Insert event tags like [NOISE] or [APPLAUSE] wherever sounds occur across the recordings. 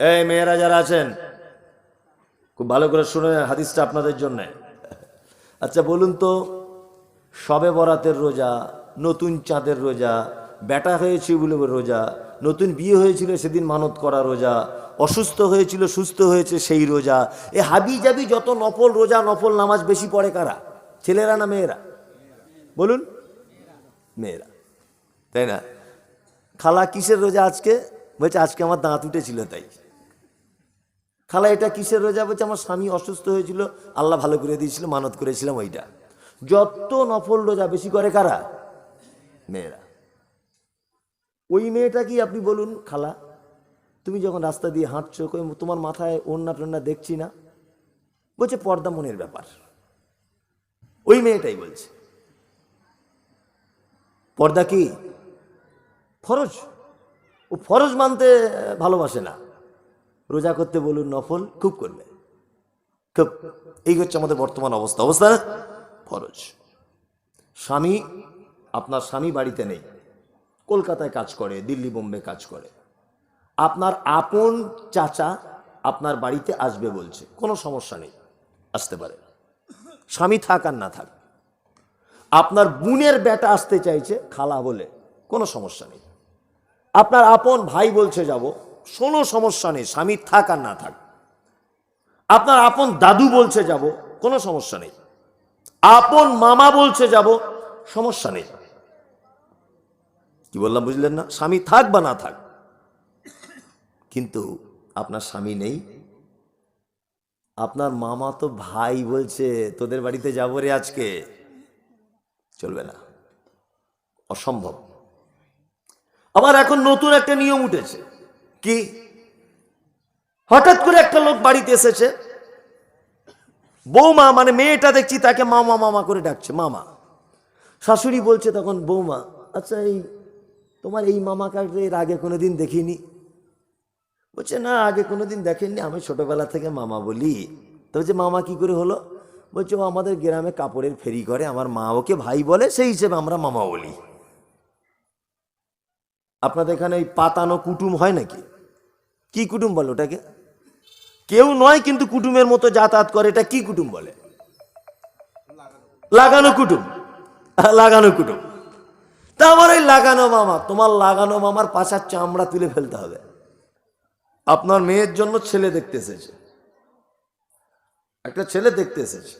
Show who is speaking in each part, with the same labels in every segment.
Speaker 1: এই মেয়েরা যারা আছেন, খুব ভালো করে শুনে হাদিসটা আপনাদের জন্য। আচ্ছা বলুন তো, সবে বরাতের রোজা, নতুন চাঁদের রোজা, বেটা হয়েছে বলে রোজা, নতুন বিয়ে হয়েছিল সেদিন মানত করা রোজা, অসুস্থ হয়েছিল, সুস্থ হয়েছে সেই রোজা, এ হাবি জাবি যত নফল রোজা, নফল নামাজ বেশি পড়ে কারা? ছেলেরা না মেয়েরা? বলুন, মেয়েরা। তাই না? খালা, কিসের রোজা আজকে? বলছে, আজকে আমার দাঁত উঠেছিল তাই। খালা, এটা কিসের রোজা? বলছে, আমার স্বামী অসুস্থ হয়েছিল, আল্লাহ ভালো করে দিয়েছিল, মানত করেছিলাম ওইটা। যত নফল রোজা বেশি করে কারা? মেয়েরা। ওই মেয়েটা কি আপনি বলুন, খালা, তুমি যখন রাস্তা দিয়ে হাঁটছো তোমার মাথায় ওন্না টন্না দেখছি না? বলছে, পর্দা মনের ব্যাপার। ওই মেয়েটাই বলছে। পর্দা কি? ফরজ। ও ফরজ মানতে ভালোবাসে না। রোজা করতে বলুন, নফল খুব করবে। খুব। এই হচ্ছে আমাদের বর্তমান অবস্থা। অবস্থা? ফরজ। স্বামী, আপনার স্বামী বাড়িতে নেই, কলকাতায় কাজ করে, দিল্লি, বোম্বে কাজ করে। আপনার আপন চাচা আপনার বাড়িতে আসবে বলছে, কোনো সমস্যা নেই, আসতে পারে। স্বামী থাক আর না থাক। আপনার বোনের বেটা আসতে চাইছে, খালা বলে, কোনো সমস্যা নেই। আপনার আপন ভাই বলছে, যাব। কোনো সমস্যা নেই, স্বামী থাক আর না থাক। আপনার আপন দাদু বলছে যাব, কোনো সমস্যা নেই। আপন মামা বলছে যাব, সমস্যা নেই। কি বললাম, বুঝলেন না? স্বামী থাক বা না থাক। কিন্তু আপনার স্বামী নেই। আপনার মামা তো ভাই বলছে, তোদের বাড়িতে যাব রে আজকে। চলবে না। অসম্ভব। আবার এখন নতুন একটা নিয়ম উঠেছে। কি? হঠাৎ করে একটা লোক বাড়িতে এসেছে। বৌমা মানে মেয়েটা দেখছি, তাকে মামা মামা করে ডাকছে, মামা। শাশুড়ি বলছে তখন, বৌমা আচ্ছা এই তোমার এই মামা কাকে এর আগে কোনোদিন দেখিনি? বলছে, না, আগে কোনোদিন দেখেননি, আমি ছোটবেলা থেকে মামা বলি। তো বলছে, মামা কি করে হলো? বলছে, ও আমাদের গ্রামে কাপড়ের ফেরি করে, আমার মা ওকে ভাই বলে, সেই হিসেবে আমরা মামা বলি। আপনাদের এখানে ওই পাতানো কুটুম হয় নাকি? কি কুটুম বলে ওটাকে? কেউ নয় কিন্তু কুটুমের মতো যাতায়াত করে, এটা কি কুটুম বলে? লাগানো কুটুম। লাগানো কুটুম। তা আমার ওই লাগানো মামা, তোমার লাগানো মামার পাশার চামড়া তুলে ফেলতে হবে। আপনার মেয়ের জন্য ছেলে দেখতে এসেছে। একটা ছেলে দেখতে এসেছে।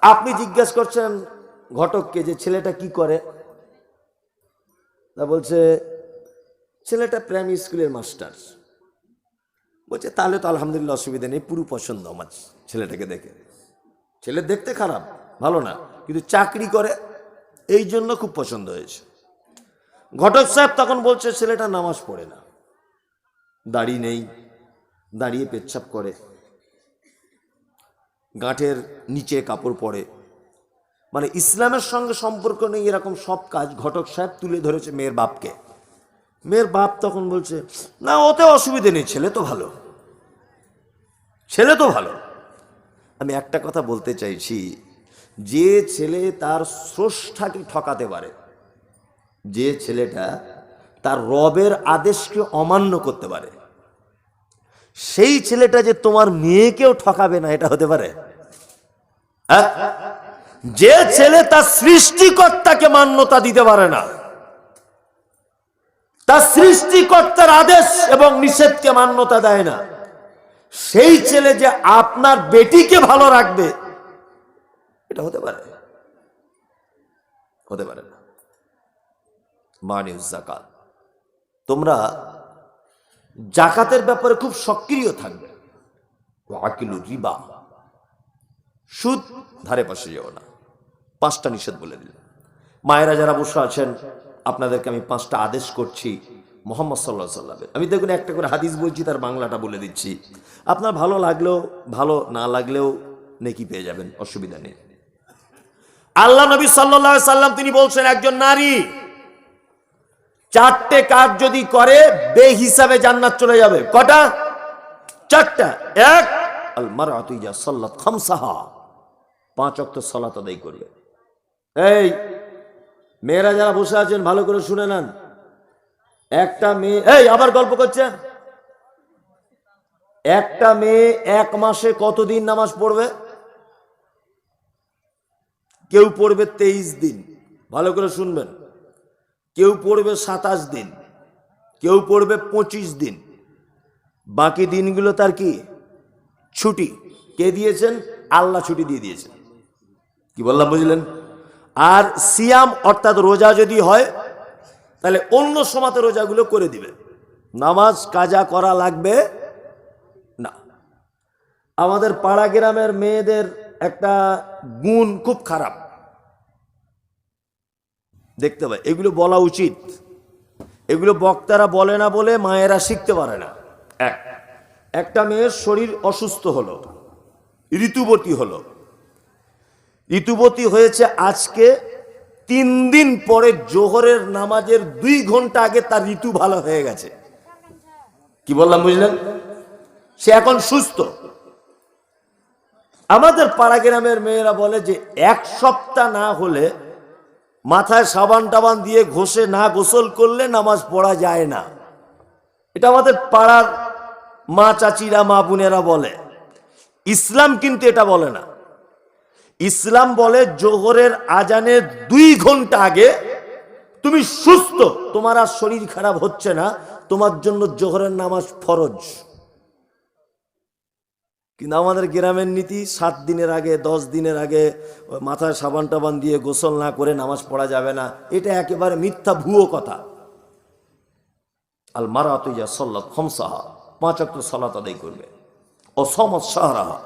Speaker 1: আপনি জিজ্ঞেস করছেন ঘটককে যে ছেলেটা কি করে? তা বলছে ছেলেটা প্রাইমারি স্কুলের মাস্টার বলছে, তাহলে তো আলহামদুলিল্লাহ অসুবিধা নেই, পুরো পছন্দ আমার ছেলেটাকে দেখে। ছেলে দেখতে খারাপ, ভালো না, কিন্তু চাকরি করে, এই জন্য খুব পছন্দ হয়েছে। ঘটক সাহেব তখন বলছে, ছেলেটা নামাজ পড়ে না, দাড়ি নেই, দাঁড়িয়ে পেচ্ছাপ করে গাঁঠের নিচে কাপড় পরে। মানে ইসলামের সঙ্গে সম্পর্ক নেই, এরকম সব কাজ ঘটক সাহেব তুলে ধরেছে মেয়ের বাপকে। মেয়ের বাপ তখন বলছে, না, ওতে অসুবিধে নেই, ছেলে তো ভালো। ছেলে তো ভালো। আমি একটা কথা বলতে চাইছি, যে ছেলে তার স্রষ্টাকে ঠকাতে পারে, যে ছেলেটা তার রবের আদেশকে অমান্য করতে পারে, সেই ছেলেটা যে তোমার মেয়েকেও ঠকাবে না, এটা হতে পারে? হ্যাঁ? যে ছেলে তার সৃষ্টিকর্তাকে মান্যতা দিতে পারে না তার সৃষ্টিকর্তার আদেশ এবং নিষেধকে মান্যতা দেয় না। সেই ছেলে যে আপনার বেটিকে ভালো রাখবে, এটা হতে পারে। হতে পারে না। মানিউজ জাকাত তোমরা জাকাতের ব্যাপারে খুব সক্রিয় থাকবে। আকিলু রিবা। সুদ ধারে পাশে যেও না। পাঁচটা নিষেধ বলে দিল মায়েরা যারা বসে আছেন আপনাদেরকে আমি পাঁচটা আদেশ করছি মোহাম্মদ সাল্লাহ সাল্লামের আমি দেখুন একটা করে হাদিস বলছি, তার বাংলাটা বলে দিচ্ছি। আপনার ভালো লাগলেও, ভালো না লাগলেও নেকি পেয়ে যাবেন, অসুবিধা নেই। আল্লাহ নবী সাল্লাহ সাল্লাম তিনি বলছেন, একজন নারী চারটে কাজ যদি করে বে হিসাবে জান্নাত চলে যাবে। কটা? চারটা। এক, আল মারাতুইজা সাল্লাত খামসাহা। পাঁচ অক্ত সালাত আদায় করবে। এই মেয়েরা যারা বসে আছেন, ভালো করে শুনে নেন। একটা মেয়ে, এই, আবার গল্প করছে একটা মেয়ে এক মাসে কতদিন নামাজ পড়বে? কেউ পড়বে তেইশ দিন, ভালো করে শুনবেন। কেউ পড়বে সাতাশ দিন, কেউ পড়বে পঁচিশ দিন। বাকি দিনগুলো তার কি? ছুটি। কে দিয়েছেন? আল্লাহ ছুটি দিয়ে দিয়েছেন। কি বললাম, বুঝলেন? আর সিয়াম অর্থাৎ রোজা যদি হয়, তাহলে অন্য সমাতে রোজাগুলো করে দিবে। নামাজ, কাজা করা লাগবে না। আমাদের পাড়া গ্রামের মেয়েদের একটা গুণ খুব খারাপ। দেখতে পাই এগুলো বলা উচিত। এগুলো বক্তারা বলে না বলে মায়েরা শিখতে পারে না। এক, একটা মেয়ের শরীর অসুস্থ হলো ঋতুবতী হলো ঋতুবতী হয়েছে আজকে তিন দিন পরে জোহরের নামাজের দুই ঘণ্টা আগে তার ঋতু ভালো হয়ে গেছে। কি বললাম বুঝলেন? সে এখন সুস্থ। আমাদের পাড়া গ্রামের মেয়েরা বলে যে এক সপ্তাহ না হলে মাথায় সাবান টাবান দিয়ে ঘষে না গোসল করলে নামাজ পড়া যায় না। এটা আমাদের পাড়ার মা চাচিরা, মা বোনেরা বলে। ইসলাম কিন্তু এটা বলে না। ইসলাম বলে জোহরের আজানের দুই ঘণ্টা আগে তুমি সুস্থ। তোমার আর শরীর খারাপ হচ্ছে না, তোমার জন্য জোহরের নামাজ ফরজ। কিন্তু আমাদের গ্রামের নীতি, সাত দিনের আগে, দশ দিনের আগে মাথায় সাবান টাবান দিয়ে গোসল না করে নামাজ পড়া যাবে না। এটা একেবারে মিথ্যা ভুয়ো কথা। আল মারা তুইয়া সল্লাত খমসাহা, পাঁচ অক্ট সলাত আদায় করবে। ও সমত সাহারাহা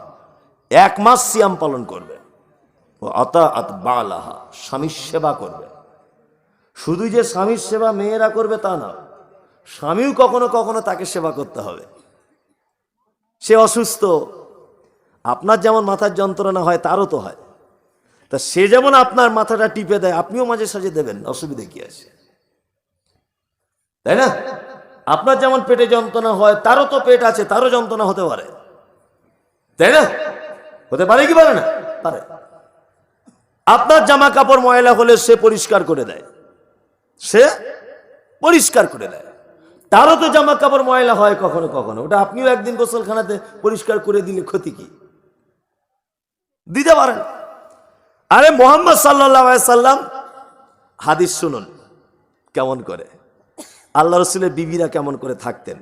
Speaker 1: এক মাস সিয়াম পালন করবে। ও আতা আত বালাহা, স্বামীর সেবা করবে। শুধু যে স্বামীর সেবা মেয়েরা করবে তা না, স্বামীও কখনো কখনো তাকে সেবা করতে হবে। সে অসুস্থ, আপনার যেমন মাথার যন্ত্রণা হয়, তারও তো হয়। তা সে যেমন আপনার মাথাটা টিপে দেয়, আপনিও মাঝে সাঝে দেবেন, অসুবিধে কি আছে? তাই না? আপনার যেমন পেটে যন্ত্রণা হয়, তারও তো পেট আছে, তারও যন্ত্রণা হতে পারে। তাই না? হতে পারে কি পারে না? পারে। আপনার জামা কাপড় ময়লা হলে সে পরিষ্কার করে দেয়। সে পরিষ্কার করে দেয়। তারও তো জামা কাপড় ময়লা হয় কখনো কখনো। ওটা আপনিও একদিন গোসলখানাতে পরিষ্কার করে দিলে ক্ষতি কি? দিতে পারেন। আরে মোহাম্মদ সাল্লাম, হাদিস শুনুন, কেমন করে? আল্লাহ রসুলের বিবিরা কেমন করে থাকতেন?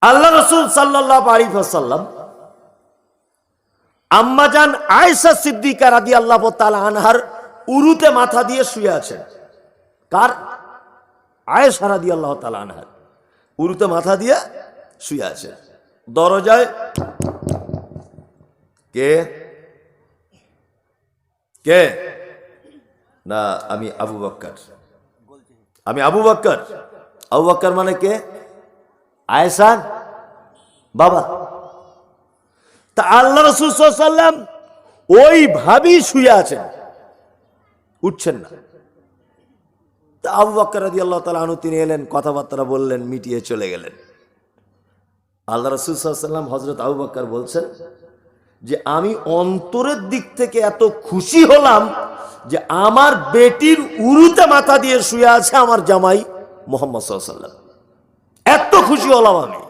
Speaker 1: আল্লাহ রসুল সাল্লাহ আলিফাসাল্লাম আম্মাজান আয়েশা সিদ্দিকা রাদি আল্লাহ আনহার উরুতে মাথা দিয়ে শুয়ে আছেন। কার? আয়েশা রাদি আল্লাহ আনহার। উরুতে মাথা দিয়ে শুয়ে আছেন। দরজায় কে? কে? না, আমি আবু বক্কর। আমি আবু বক্কর। আবু বক্কর মানে কে? আয়েশান বাবা। তা আল্লাহ রসুল সাল্লাম ওই ভাবি শুয়ে আছেন। উঠছেন না। তা আবু বক্কর রাদি আল্লাহ তালা আনু তিনি এলেন, কথাবার্তা বললেন, মিটিয়ে চলে গেলেন। আল্লাহ রসুল সাল্লাম হজরত আবু বক্কর বলছেন যে, আমি অন্তরের দিক থেকে এত খুশি হলাম যে, আমার বেটির উরুতে মাথা দিয়ে শুয়ে আছে আমার জামাই মোহাম্মদ সাল্লাম এত খুশি হলাম আমি।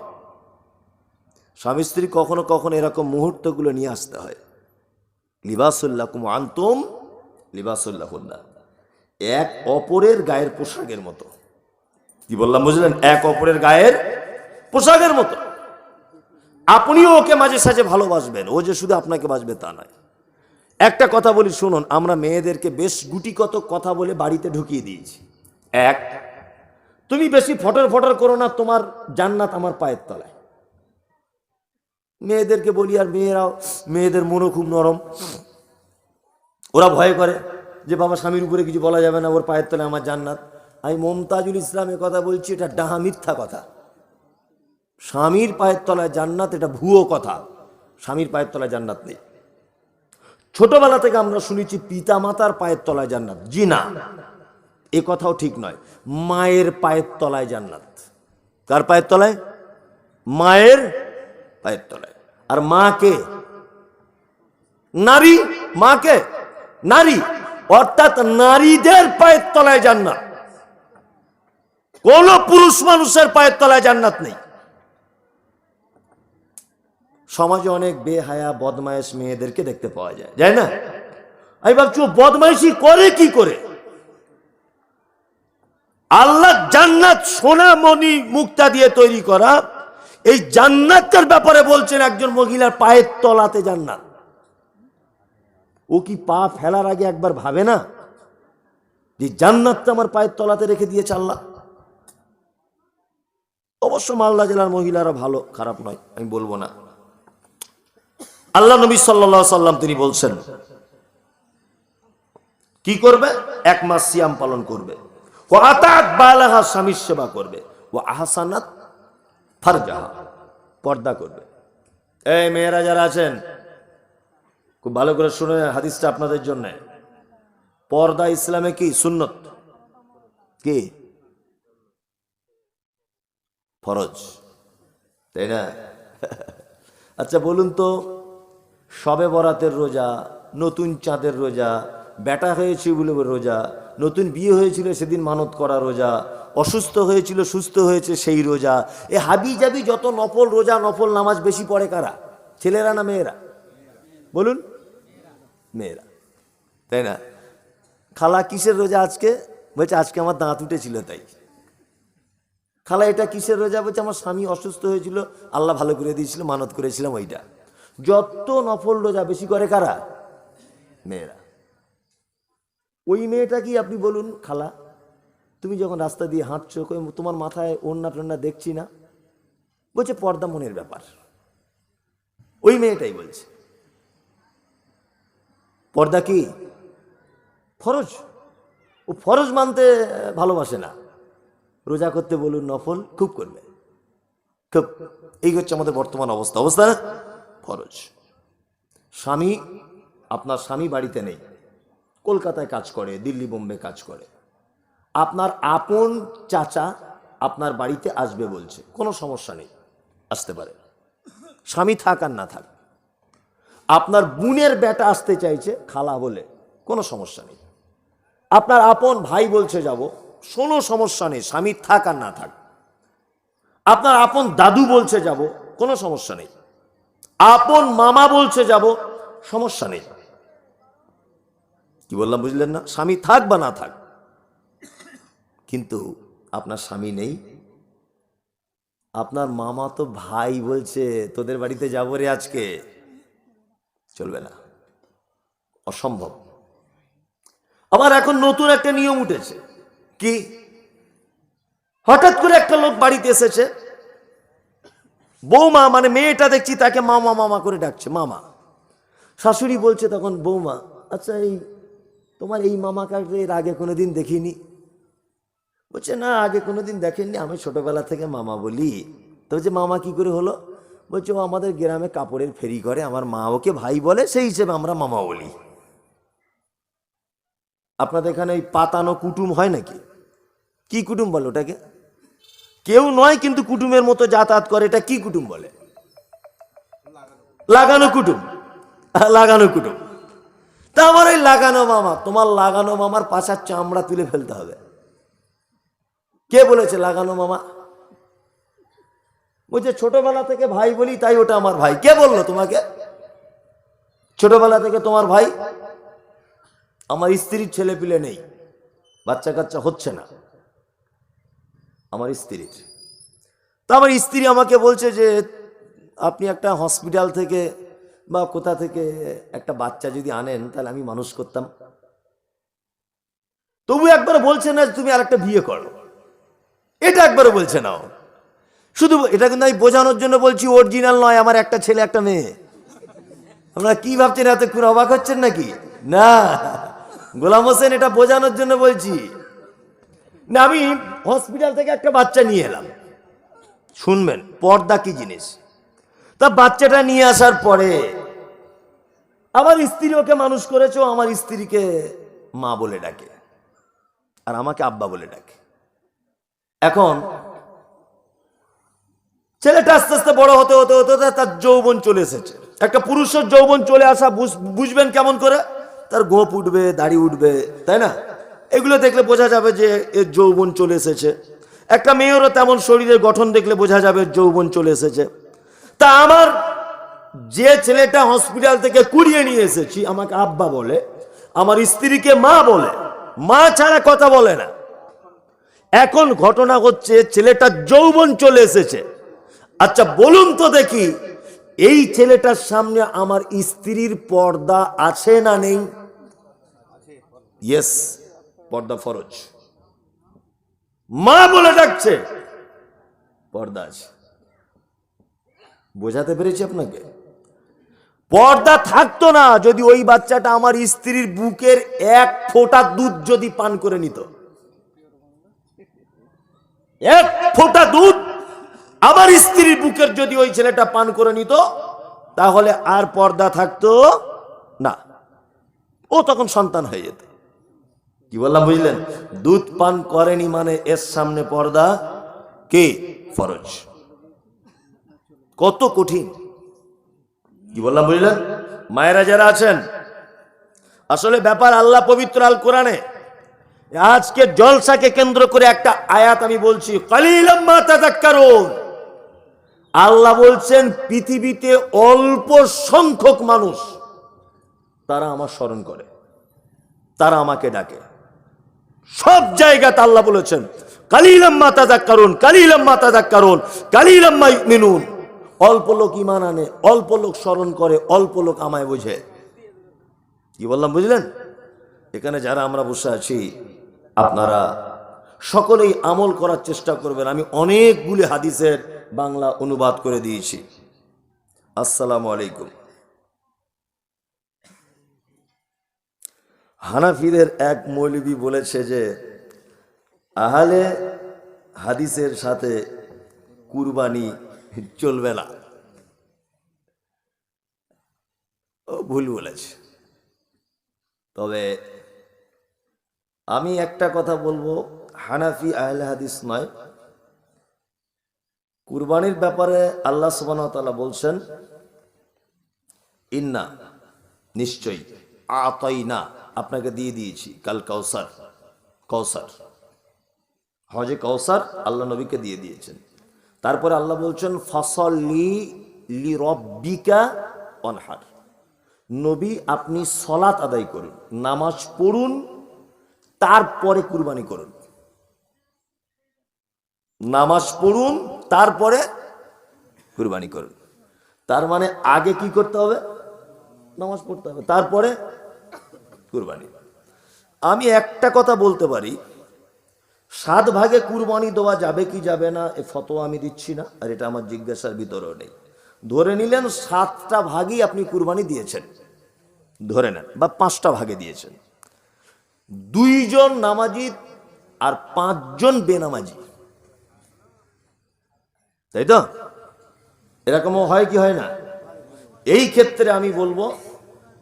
Speaker 1: স্বামী স্ত্রী কখনো কখনো এরকম মুহূর্তগুলো নিয়ে আসতে হয়। লিবাসুল্লাহ কুম আন্তম লিবাসুল্লাহুল্লাহ এক অপরের গায়ের পোশাকের মতো। কি বললাম, বুঝলেন? এক অপরের গায়ের পোশাকের মতো। আপনিও ওকে মাঝে সাঝে ভালোবাসবেন। ও যে শুধু আপনাকে বাসবে তা নয়। একটা কথা বলি, শুনুন, আমরা মেয়েদেরকে বেশ গুটিকত কথা বলে বাড়িতে ঢুকিয়ে দিয়েছি। এক, তুমি বেশি ফটর ফটর করো না, তোমার জান্নাত আমার পায়ের তলায়। মেয়েদেরকে বলি আর মেয়েরাও, মেয়েদের মনও খুব নরম। ওরা ভয় করে যে বাবা স্বামীর উপরে কিছু বলা যাবে না, ওর পায়ের তলায় আমার জান্নাত। আমি মমতাজুল ইসলামের কথা বলছি, এটা ডাহা মিথ্যা কথা। স্বামীর পায়ের তলায় জান্নাত, এটা ভুয়ো কথা। স্বামীর পায়ের তলায় জান্নাত নেই। ছোটবেলা থেকে আমরা শুনেছি পিতা মাতার পায়ের তলায় জান্নাত জি না এ কথাও ঠিক নয়, মায়ের পায়ের তলায় জান্নাত। কার পায়ের তলায়? মায়ের পায়ের তলায় আর মা কে নারী? মা কে নারী। অর্থাৎ নারীদের পায়ের তলায় জান্নাত। কোন পুরুষ মানুষের পায়ের তলায় জান্নাত নেই। সমাজে অনেক বেহায়া, বদমায়েশ মেয়েদেরকে দেখতে পাওয়া যায় যায় না? আমি ভাবছি ও বদমাইশি করে কি করে? আল্লাহ জান্নাত সোনা মণি মুক্তা দিয়ে তৈরি করা এই জান্নাতের ব্যাপারে বলছেন একজন মহিলার পায়ের তলাতে জান্নাত। ও কি পা ফেলার আগে একবার ভাবে না? যে জান্নাতটা আমার পায়ের তলাতে রেখে দিয়েছে আল্লাহ। অবশ্য মালদা জেলার মহিলারা ভালো, খারাপ নয়, আমি বলব না। আল্লাহ নবী সাল্লা সাল্লাম তিনি বলছেন, কি করবে? এক মাস সিয়াম পালন করবে। ও আতাত বালাহা স্বামীর সেবা করবে। ও আহসানাত ফারজাহা পর্দা করবে। এই মেয়েরা যারা আছেন, খুব ভালো করে শুনে হাদিসটা আপনাদের জন্য। পর্দা ইসলামে কি সুন্নত? কি? ফরজ। তাই না? [LAUGHS] আচ্ছা বলুন তো, সবে বরাতের রোজা, নতুন চাঁদের রোজা, বেটা হয়েছে বলে রোজা নতুন বিয়ে হয়েছিল সেদিন মানত করা রোজা, অসুস্থ হয়েছিল, সুস্থ হয়েছে সেই রোজা। এ হাবি জাবি যত নফল রোজা, নফল নামাজ বেশি পড়ে কারা? ছেলেরা না মেয়েরা? বলুন। মেয়েরা। তাই না? খালা কিসের রোজা আজকে? বলছে, আজকে আমার দাঁত উঠেছিল তাই। খালা, এটা কিসের রোজা? বলছে, আমার স্বামী অসুস্থ হয়েছিল, আল্লাহ ভালো করে দিয়েছিল, মানত করেছিলাম ওইটা। যত নফল রোজা বেশি করে কারা? মেয়েরা। ওই মেয়েটা কি আপনি বলুন, খালা? তুমি যখন রাস্তা দিয়ে হাঁটছো তোমার মাথায় ওড়না টন্না দেখছি না? বলছে, পর্দা মনের ব্যাপার। ওই মেয়েটাই বলছে। পর্দা কি? ফরজ। ও ফরজ মানতে ভালোবাসে না। রোজা করতে বলুন, নফল, খুব করবে। খুব। এই হচ্ছে আমাদের বর্তমান অবস্থা। অবস্থা? ফরজ। স্বামী, আপনার স্বামী বাড়িতে নেই। কলকাতায় কাজ করে, দিল্লি, বোম্বে কাজ করে। আপনার আপন চাচা আপনার বাড়িতে আসবে বলছে, কোনো সমস্যা নেই, আসতে পারে। স্বামী থাক আর না থাক। আপনার বোনের বেটা আসতে চাইছে, খালা বলে কোনো সমস্যা নেই। আপনার আপন ভাই বলছে যাব, কোনো সমস্যা নেই, স্বামী থাক আর না থাক। আপনার আপন দাদু বলছে যাব, কোনো সমস্যা নেই। আপন মামা বলছে যাব, সমস্যা নেই। কি বললাম বুঝলেন না? স্বামী থাক বা না থাক, কিন্তু আপনার স্বামী নেই। আপনার মামা তো ভাই বলছে, তোদের বাড়িতে যাব রে আজকে। চলবে না। অসম্ভব। আবার এখন নতুন একটা নিয়ম উঠেছে। কি? হঠাৎ করে একটা লোক বাড়িতে এসেছে। বৌমা মানে মেয়েটা দেখছি, তাকে মামা মামা করে ডাকছে, মামা। শাশুড়ি বলছে তখন, বৌমা আচ্ছা এই তোমার এই মামাকে এর আগে কোনো দিন দেখিনি? বলছে, না, আগে কোনো দিন দেখেননি। আমি ছোটবেলা থেকে মামা বলি। তো বলছে, মামা কি করে হলো? বলছে, ও আমাদের গ্রামে কাপড়ের ফেরি করে। আমার মা ওকে ভাই বলে, সেই হিসেবে আমরা মামা বলি। আপনাদের এখানে ওই পাতানো কুটুম হয় নাকি? কি কুটুম বলে ওটাকে? কেউ নয়, কিন্তু কুটুমের মতো যাতায়াত করে। এটা কি কুটুম বলে? লাগানো কুটুম। লাগানো কুটুম। তা আমার ওই লাগানো মামা। তোমার লাগানো মামার পাশার চামড়া তুলে ফেলতে হবে। কে বলেছে লাগানো মামা? বলছে, ছোটবেলা থেকে ভাই বলি, তাই ওটা আমার ভাই। কে বলল তোমাকে? ছোটবেলা থেকে তোমার ভাই? আমার স্ত্রীর ছেলে পিলে নেই। বাচ্চা কাচ্চা হচ্ছে না। আমার স্ত্রীর। তা আমার স্ত্রী আমাকে বলছে যে, আপনি একটা হসপিটাল থেকে বা কোথা থেকে একটা বাচ্চা যদি আনেন, তাহলে আমি মানুষ করতাম। তবু একবার বলছে না তুমি আর একটা বিয়ে করো। এটা একবারও বলছে না শুধু এটা কিন্তু আমি বোঝানোর জন্য বলছি অরিজিনাল নয়, আমার একটা ছেলে, একটা মেয়ে। আপনারা কি ভাবছেন এতক্ষণ অবাক হচ্ছেন নাকি? না। গোলাম হোসেন এটা বোঝানোর জন্য বলছি। না, আমি হসপিটাল থেকে একটা বাচ্চা নিয়ে এলাম। শুনবেন, পর্দা কি জিনিস? তা বাচ্চাটা নিয়ে আসার পরে আমার স্ত্রী ওকে মানুষ করেছে আমার স্ত্রীকে মা বলে ডাকে। আর আমাকে আব্বা বলে ডাকে। এখন ছেলেটা আস্তে আস্তে বড় হতে হতে হতে হতে তার যৌবন চলে এসেছে। একটা পুরুষের যৌবন চলে আসা বুঝ- বুঝবেন কেমন করে? তার গোপ উঠবে, দাড়ি উঠবে, তাই না? এগুলো দেখলে বোঝা যাবে যে এর যৌবন চলে এসেছে। একটা মেয়েরও তেমন শরীরের গঠন দেখলে বোঝা যাবে যৌবন চলে এসেছে। তা আমার যে ছেলেটা হসপিটাল থেকে কুড়িয়ে নিয়ে এসেছি, আমাকে আব্বা বলে, আমার স্ত্রীকে মা বলে, মা ছাড়া কথা বলে না। এখন ঘটনা হচ্ছে, ছেলেটা যৌবন চলে এসেছে। আচ্ছা বলুন তো দেখি, এই ছেলেটার সামনে আমার স্ত্রীর পর্দা আছে না নেই? ইয়েস পর্দা ফরজ। মা বলে ডাকছে, পর্দা আছে। বোঝাতে পেরেছি আপনাকে? পর্দা থাকতো না যদি ওই বাচ্চাটা আমার স্ত্রীর বুকের এক ফোঁটা দুধ যদি পান করে নিত। এক ফোঁটা দুধ আমার স্ত্রীর বুকের যদি ওই ছেলেটা পান করে নিত, তাহলে আর পর্দা থাকতো না। ও তখন সন্তান হয়ে যেত। কি বললাম, বুঝলেন? দুধ পান করেনি মানে এর সামনে পর্দা কে? ফরজ। কত কঠিন। কি বললাম, বুঝলেন? মায়েরা যারা আছেন, আসলে ব্যাপার আল্লাহ পবিত্র আল কোরআনে, আজকে জলসাকে কেন্দ্র করে একটা আয়াত আমি বলছি আল্লাহ বলছেন, পৃথিবীতে অল্প সংখ্যক মানুষ, তারা আমার স্মরণ করে, তারা আমাকে ডাকে। সব জায়গাতে আল্লাহ বলেছেন, কালিলাম মাতা কারণ কালিলাম তাজাক কারণ কালিলাম মিনুন অল্প লোক ইমান আনে, অল্প লোক স্মরণ করে, অল্প লোক আমায় বোঝে। কি বললাম, বুঝলেন? এখানে যারা আমরা বসে আছি, আপনারা সকলেই আমল করার চেষ্টা করবেন। আমি অনেকগুলি হাদিসের বাংলা অনুবাদ করে দিয়েছি। আসসালামু আলাইকুম। হানাফিদের এক মৌলবী বলেছে যে, আহলে হাদিসের সাথে কুরবানি চলবে না ও ভুল বলেছে। তবে আমি একটা কথা বলব, হানাফি আহলে হাদিস নয়। কুরবানির ব্যাপারে আল্লাহ সুবাহ বলছেন, ইন্না, নিশ্চয়ই আতই না আপনাকে দিয়ে দিয়েছি, কাল কৌসার কৌসার হজে কৌসার আল্লাহ নবীকে দিয়ে দিয়েছেন। তারপরে আল্লাহ বলছেন ফসল লি রব্বিকা অনহার নবী, আপনি সলাত আদায় করুন, নামাজ পড়ুন, তারপরে কুরবানি করুন। নামাজ পড়ুন, তারপরে কুরবানি করুন। তার মানে আগে কি করতে হবে? নামাজ পড়তে হবে। তারপরে কুরবানি। আমি একটা কথা বলতে পারি সাত ভাগে কুরবানি দেওয়া যাবে কি যাবে না, এ ফতোয়া আমি দিচ্ছি না, আর এটা আমার জিজ্ঞাসার ভিতরেও নেই। ধরে নিলেন সাতটা ভাগই আপনি কুরবানি দিয়েছেন। ধরে নেন, বা পাঁচটা ভাগে দিয়েছেন। দুইজন নামাজি আর পাঁচজন বেনামাজি। তাই তো? এরকমও হয় কি হয় না? এই ক্ষেত্রে আমি বলব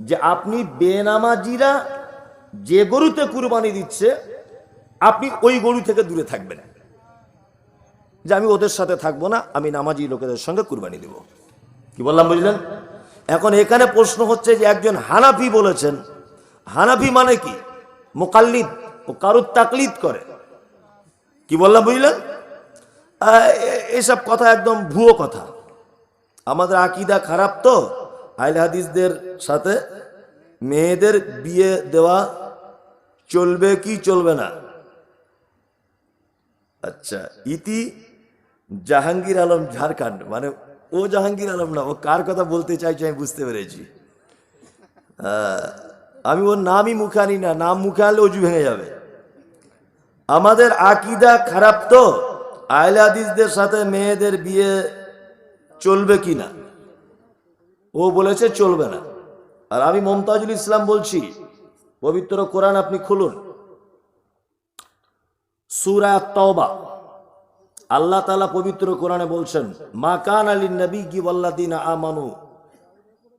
Speaker 1: যে আপনি বেনামাজিরা যে গরুতে কুরবানি দিচ্ছে আপনি ওই গরু থেকে দূরে থাকবেন। যে আমি ওদের সাথে থাকব না, আমি নামাজি লোকেদের সঙ্গে কুরবানি দেব। কি বললাম, বুঝলেন? এখন এখানে প্রশ্ন হচ্ছে যে একজন হানাফি বলেছেন, হানাফি মানে কি? মোকাল্লিদ ও কারুর তাকলিদ করে। কি বললাম, বুঝলেন? এসব কথা একদম ভুয়ো কথা। আমাদের আকিদা খারাপ তো, আইল হাদিসদের সাথে মেয়েদের বিয়ে দেওয়া চলবে কি চলবে না। আচ্ছা ইতি জাহাঙ্গীর আলম ঝাড়খণ্ড মানে ও জাহাঙ্গীর আলম না, ও কার কথা বলতে চাইছে আমি বুঝতে পেরেছি। আমি, ওর নামই মুখে আনি না, নাম মুখে আনলে অজু ভেঙে যাবে। আমাদের আকিদা খারাপ তো হাদিসদের সাথে মেয়েদের বিয়ে চলবে কি না? ও বলেছে চলবে না। আর আমি মমতাজুল ইসলাম বলছি, পবিত্র কোরআন আপনি খুলুন। সুরা তওবা। আল্লাহ তালা পবিত্র কোরআনে বলছেন, মা কান আলী নবী গিওয়াল্লাদিন আমানু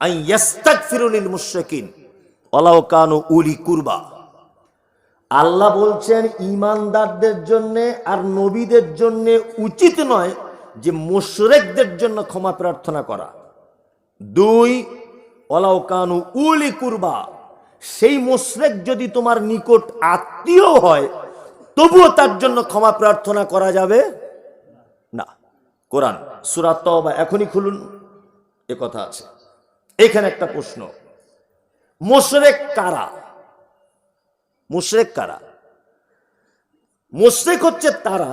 Speaker 1: আই ইয়াস্তাগফিরুলিল মুশরিকিন ওয়ালাউ কানু উলি কুরবা। আল্লাহ বলছেন ইমানদারদের জন্য আর নবীদের জন্য উচিত নয় যে মুশরেকদের জন্য ক্ষমা প্রার্থনা করা। দুই ওলাও কানু উলি কুরবা, সেই মুশরেক যদি তোমার নিকট আত্মীয় হয় তবুও তার জন্য ক্ষমা প্রার্থনা করা যাবে না। কোরআন সুরাত বা এখনই খুলুন, এ কথা আছে। এখানে একটা প্রশ্ন। মোশরেক কারা? মুশরেক কারা? মুশরেক হচ্ছে তারা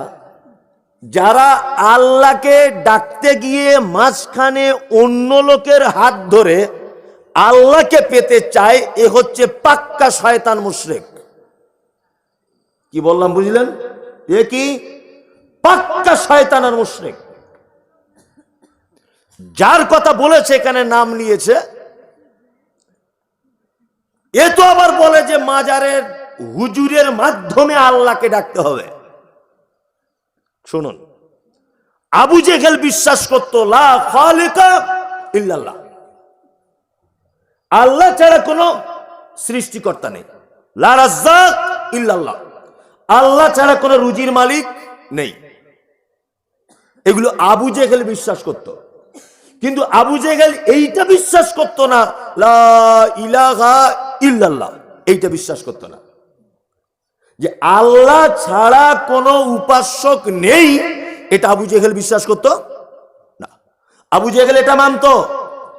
Speaker 1: যারা আল্লাহকে ডাকতে গিয়ে মাঝখানে অন্য লোকের হাত ধরে আল্লাহকে পেতে চায়, এ হচ্ছে পাক্কা শয়তান মুশরেক। কি বললাম বুঝলেন? এ কি? পাক্কা শয়তান আর মুশরেক। যার কথা বলেছে, এখানে নাম নিয়েছে। এ তো আবার বলে যে মাজারের হুজুরের মাধ্যমে আল্লাহকে ডাকতে হবে। শুনুন, আবু জেহেল বিশ্বাস করতো ইল্লাল্লাহ। আল্লাহ ছাড়া কোনো সৃষ্টিকর্তা নেই। লা রাজ্জাক ইল্লাল্লাহ। আল্লাহ ছাড়া কোনো রুজির মালিক নেই। এগুলো আবু জেহেল বিশ্বাস করত। কিন্তু আবু জেহেল এইটা বিশ্বাস করত না, লা ইল্লাল্লাহ, এইটা বিশ্বাস করত না। যে আল্লাহ ছাড়া কোনো উপাসক নেই, এটা আবু জেহেল বিশ্বাস করত না। আবু জেহেল এটা মানতো।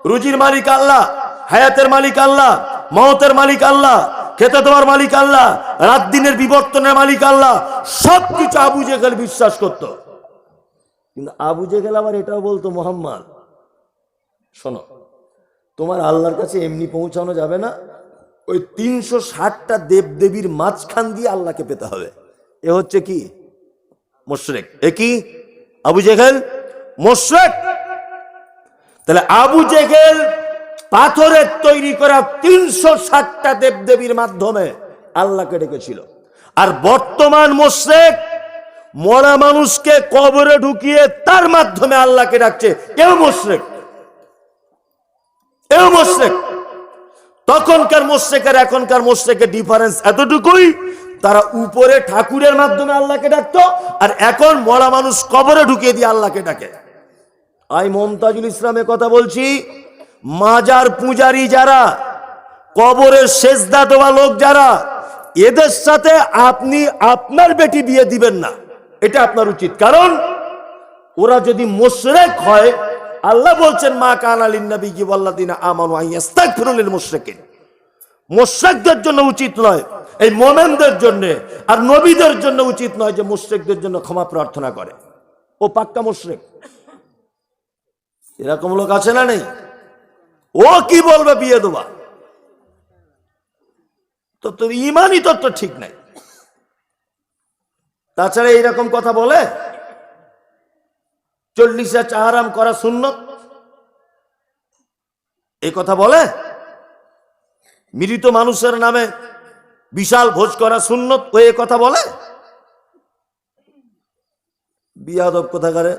Speaker 1: রুজির মালিক আল্লাহ, হায়াতের মালিক আল্লাহ, মহতের মালিক আল্লাহ খেতে দেওয়ার মালিক আল্লাহ? রাত দিনের বিবর্তনের মালিক আল্লাহ। সবকিছু আবু জেহেল বিশ্বাস করত। কিন্তু আবু জেহেল আবার এটাও বলতো, মোহাম্মদ, শোনো, তোমার আল্লাহর কাছে এমনি পৌঁছানো যাবে না। ওই তিনশো ষাটটা দেবদেবীর মাঝখান দিয়ে আল্লাহকে পেতে হবে। এ হচ্ছে কি? মোশরেক। এ কি? আবু জেহেল? মোশরেক। তাহলে আবু জেহেল পাথরের তৈরি করা তিনশো ষাটটা দেবদেবীর মাধ্যমে আল্লাহকে ডেকেছিল। আর বর্তমান মোশরেক মরা মানুষকে কবরে ঢুকিয়ে তার মাধ্যমে আল্লাহকে ডাকছে, এও মোশরেক এও মোশরেক তখনকার মোশরেক আর এখনকার মোশরেকের ডিফারেন্স এতটুকুই, তারা উপরে ঠাকুরের মাধ্যমে আল্লাহকে ডাকতো, আর এখন মরা মানুষ কবরে ঢুকিয়ে দিয়ে আল্লাহকে ডাকে। আই মমতাজুল ইসলামের কথা বলছি মাজার পূজারি যারা, কবরের শেষদা দেওয়া লোক যারা, এদের সাথে আপনি আপনার বেটি বিয়ে দিবেন না। এটা আপনার উচিত। কারণ ওরা যদি মোশরেক হয়, আল্লাহ বলছেন, মা কান আলিন নবী কি বল্লাদিনা আমানু মুশরিকিন। জন্য উচিত নয়, এই মোমেনদের জন্য, আর নবীদের জন্য উচিত নয় যে মুশরিকদের জন্য ক্ষমা প্রার্থনা করে। ও পাক্কা মুশরিক। এরকম লোক আছে না নেই? ও কি বলবে বিয়ে দেবা? তো তোর ইমানই তোর তো ঠিক নাই। তাছাড়া এইরকম কথা বলে চল্লিশা চাহারাম করা সুন্নত। এই কথা বলে, মৃত মানুষের নামে বিশাল ভোজ করা সুন্নত। ও এ কথা বলে? বিয়াদব কোথাকারে?